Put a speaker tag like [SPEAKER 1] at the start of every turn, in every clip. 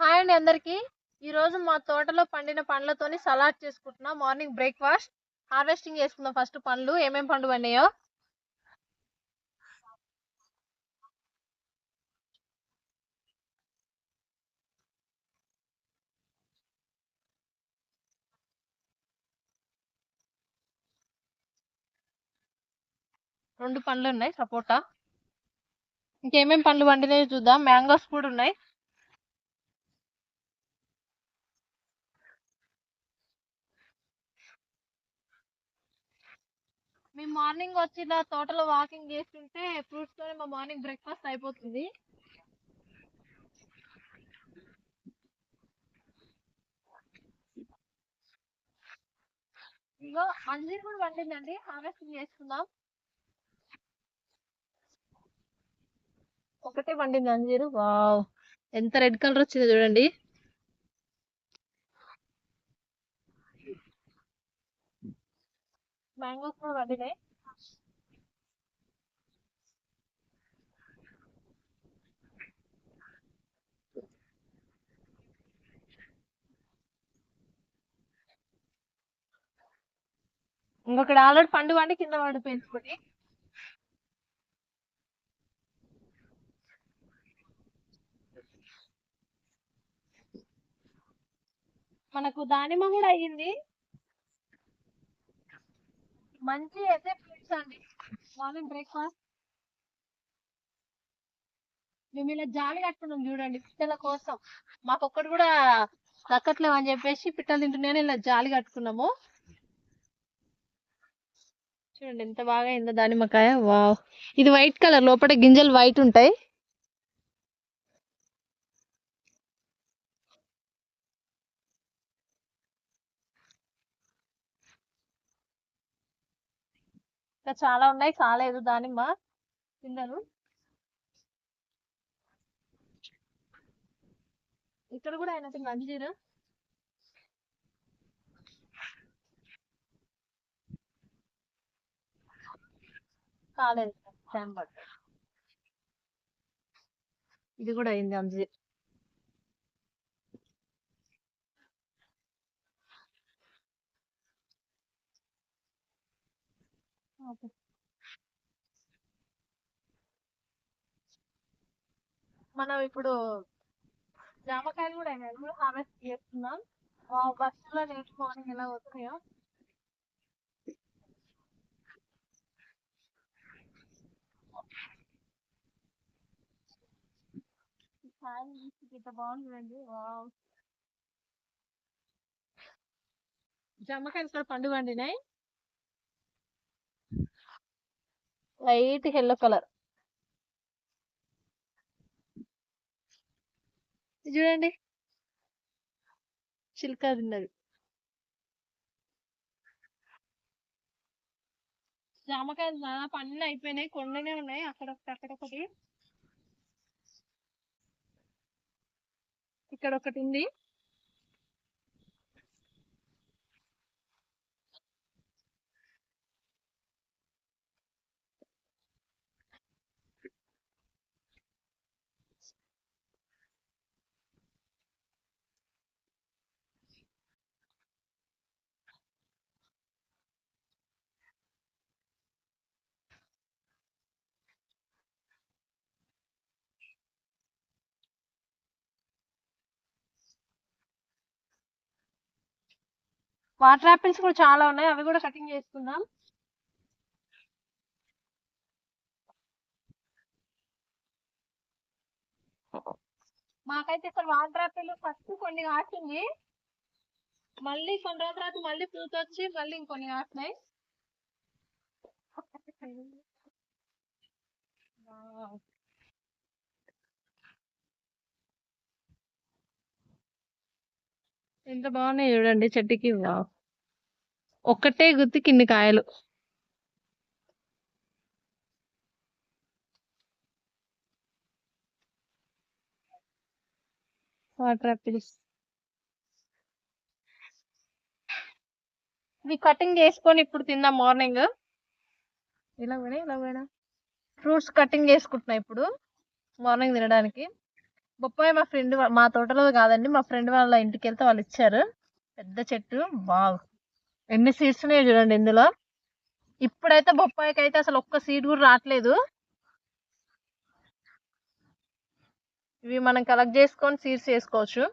[SPEAKER 1] Hi అండి అందరికి. ఈ రోజు మా తోటలో పండిన పండ్లతోని సలాడ్ చేసుకుంటున్నాం. Morning breakfast. హార్వెస్టింగ్ చేసుకుందాం ఫస్ట్ పండ్లు. ఏమేమి పండు పండియో రెండు పండ్లు ఉన్నాయి. సపోటా. ఇంకేమేం పండ్లు పండినాయో చూద్దాం. మ్యాంగోస్ కూడా ఉన్నాయి. మేము మార్నింగ్ వచ్చి ఇలా తోటలో వాకింగ్ చేస్తుంటే ఫ్రూట్స్ తోనే మా మార్నింగ్ బ్రేక్ఫాస్ట్ అయిపోతుంది. ఇంకో అంజీర్ కూడా పండిందండి హార్వెస్టింగ్ చేసుకుందాం. ఒకటే పండింది అంజీరు వావ్! ఎంత రెడ్ కలర్ వచ్చిందో చూడండి. మ్యాంగోస్ కూడా పండినాయి ఇంకొకటి ఆల్రెడీ పండు పండి కింద పడిపోయింది ఒకటి మనకు దానిమ్మ కూడా అయ్యింది. మంచి అయితే ఫ్రూట్స్ అండి. Morning breakfast. మేము ఇలా జాలి కట్టుకున్నాం చూడండి పిట్టల కోసం. మాకు ఒక్కటి కూడా దక్కట్లేవు అని చెప్పేసి పిట్టలు తింటున్నాను ఇలా జాలి కట్టుకున్నాము. చూడండి ఎంత బాగా అయిందో దానిమ్మకాయ. వావ్. ఇది వైట్ కలర్ లోపల గింజలు వైట్ ఉంటాయి. ఇంకా చాలా ఉన్నాయి. కాలేదు దానిమ్మ. తిన్నాను. ఇక్కడ కూడా అయినట్టు మంజీరా కాలేదు. ఇది కూడా అయింది అంజీర్ ఓకే. మనం ఇప్పుడు జామకాయలు కూడా అయినాయి అవి హార్వెస్ట్ చేస్తున్నాం. బస్సులో నేర్చుకోవడానికి ఎలా వస్తున్నాయో ఈ కాయలు ఇంత వావ్. జామకాయలు కూడా పండు పండినాయి. Light yellow colour. చూడండి. చిలుక తిన్నది జామకాయలు దాదాపు అన్ని అయిపోయినాయి కొండనే ఉన్నాయి అక్కడ ఒకటి అక్కడ ఒకటి ఇక్కడ ఒకటి ఉంది. వాటర్ యాపిల్స్ కూడా చాలా ఉన్నాయి. అవి కూడా కటింగ్ చేసుకుందాం. మాకైతే ఇక్కడ వాటర్ యాపిల్ ఫస్ట్ కొన్ని కాసింది. మళ్ళీ కొన్ని రోజుల తర్వాత మళ్ళీ పూత వచ్చి మళ్ళీ ఇంకొన్ని కాస్తున్నాయి ఎంత బాగున్నాయి చూడండి చెట్టుకి. ఒక్కటే గుత్తికి ఇన్ని కాయలు. వాటర్ యాపిల్స్ ఇవి కటింగ్ చేసుకొని ఇప్పుడు తిందాం మార్నింగ్. ఇలా పోయినా ఇలా పోయినా ఫ్రూట్స్ కటింగ్ చేసుకుంటున్నా ఇప్పుడు మార్నింగ్ తినడానికి. బొప్పాయి మా ఫ్రెండ్ మా తోటలో కాదండి మా ఫ్రెండ్ వాళ్ళ ఇంటికి వెళ్తే వాళ్ళు ఇచ్చారు. పెద్ద చెట్టు బాగు ఎన్ని సీడ్స్ ఉన్నాయో చూడండి ఇందులో. ఇప్పుడైతే బొప్పాయికి అయితే అసలు ఒక్క సీడ్ కూడా రావట్లేదు. ఇవి మనం కలెక్ట్ చేసుకొని సీడ్స్ చేసుకోవచ్చు.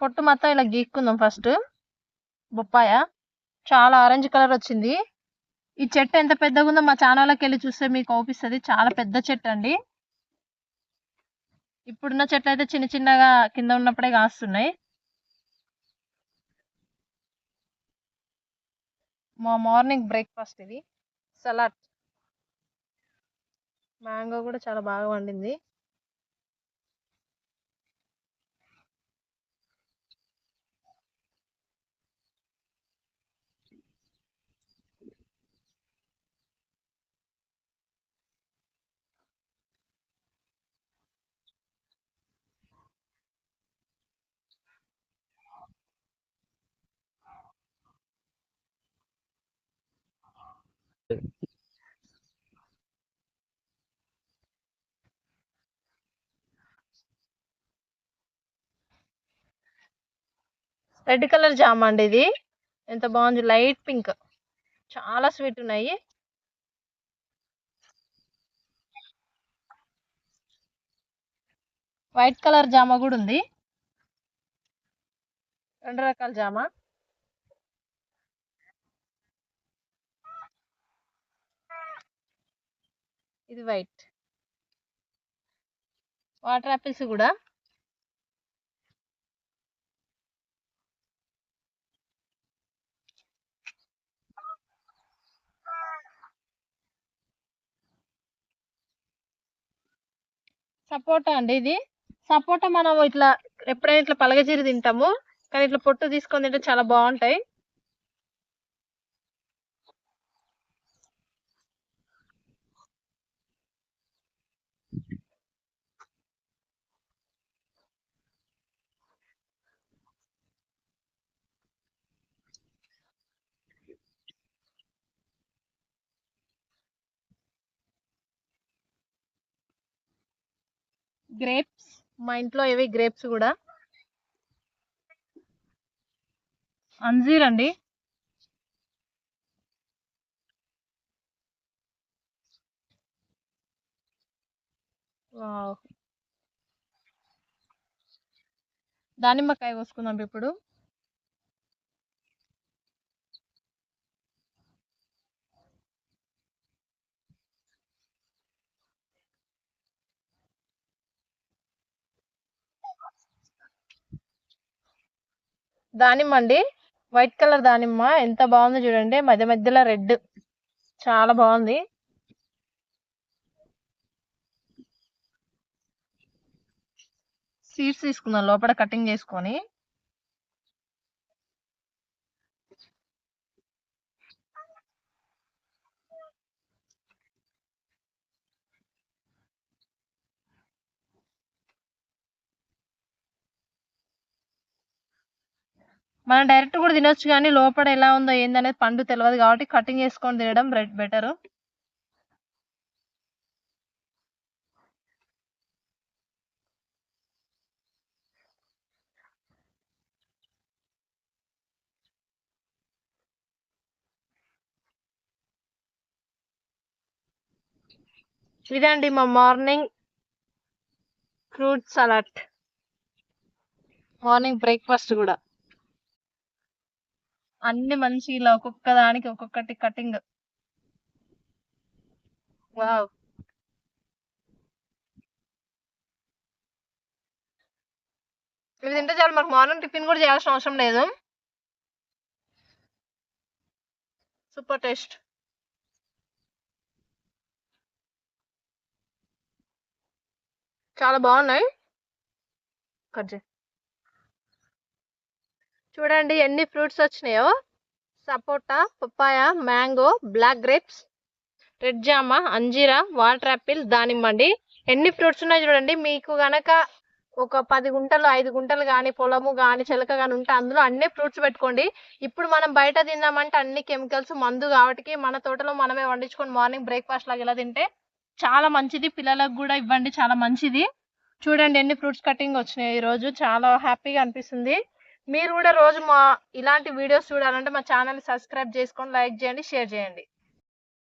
[SPEAKER 1] పొట్టు మొత్తం ఇలా గీక్కుందాం ఫస్ట్ బొప్పాయ? చాలా ఆరెంజ్ కలర్ వచ్చింది. ఈ చెట్టు ఎంత పెద్దగా ఉందో మా ఛానల్లోకి వెళ్ళి చూస్తే మీకు అవుపిస్తుంది చాలా పెద్ద చెట్టు అండి ఇప్పుడున్న చెట్లు అయితే చిన్న చిన్నగా కింద ఉన్నప్పుడే కాస్తున్నాయి. మా మార్నింగ్ బ్రేక్ఫాస్ట్ ఇది. సలాడ్. మ్యాంగో కూడా చాలా బాగా వండింది. రెడ్ కలర్ జామ అండి ఇది. ఎంత బాగుంది. Light pink. చాలా స్వీట్ ఉన్నాయి. వైట్ కలర్ జామ కూడా ఉంది. రెండు రకాల జామ. ఇది వైట్. వాటర్ యాపిల్స్ కూడా. సపోటా అండి ఇది. సపోటా మనం ఇట్లా ఎప్పుడైనా ఇట్లా పలగజీరి తింటాము. కానీ ఇట్లా పొట్టు తీసుకొని తింటే చాలా బాగుంటాయి. గ్రేప్స్ మా ఇంట్లో ఇవి గ్రేప్స్ కూడా. అంజీర్ అండి వావ్. దానిమ్మకాయ కోసుకుందాం ఇప్పుడు. దానిమ్మ అండి. వైట్ కలర్ దానిమ్మ ఎంత బాగుందో చూడండి. మధ్య మధ్యలో రెడ్. చాలా బాగుంది. సీడ్స్ తీసుకుందాం. లోపల కటింగ్ చేసుకొని. మనం డైరెక్ట్ కూడా తినొచ్చు కానీ లోపల ఎలా ఉందో ఏందనేది పండు తెలియదు కాబట్టి కటింగ్ చేసుకొని తినడం రెడ్ బెటర్ ఇదండి మా morning fruit salad. Morning breakfast కూడా. అన్ని మంచి ఇలా ఒక్కొక్క దానికి ఒక్కొక్కటి కటింగ్. వావ్. ఇవి తింటే చాలు మాకు మార్నింగ్ టిఫిన్ కూడా చేయాల్సిన అవసరం లేదు. Super taste. చాలా బాగున్నాయి. కట్ చేయి. చూడండి ఎన్ని ఫ్రూట్స్ వచ్చినాయో? సపోటా papaya mango black grapes red జామ అంజీరా వాటర్ యాపిల్ దానిమ్మ అండి. ఎన్ని ఫ్రూట్స్ ఉన్నాయి చూడండి మీకు గనక ఒక పది గుంటలు ఐదు గుంటలు కానీ పొలము కానీ చిలక కానీ ఉంటే అందులో అన్ని ఫ్రూట్స్ పెట్టుకోండి. ఇప్పుడు మనం బయట తిన్నామంటే అన్ని కెమికల్స్ మందు కాబట్టి మన తోటలో మనమే వండించుకొని మార్నింగ్ బ్రేక్ఫాస్ట్ లాగా ఇలా తింటే చాలా మంచిది పిల్లలకు కూడా ఇవ్వండి చాలా మంచిది. చూడండి ఎన్ని ఫ్రూట్స్ కటింగ్ వచ్చినాయి ఈరోజు చాలా హ్యాపీగా అనిపిస్తుంది. మీరు కూడా రోజు మా ఇలాంటి వీడియోస్ చూడాలంటే మా ఛానల్ సబ్స్క్రైబ్ చేసుకొని లైక్ చేయండి షేర్ చేయండి.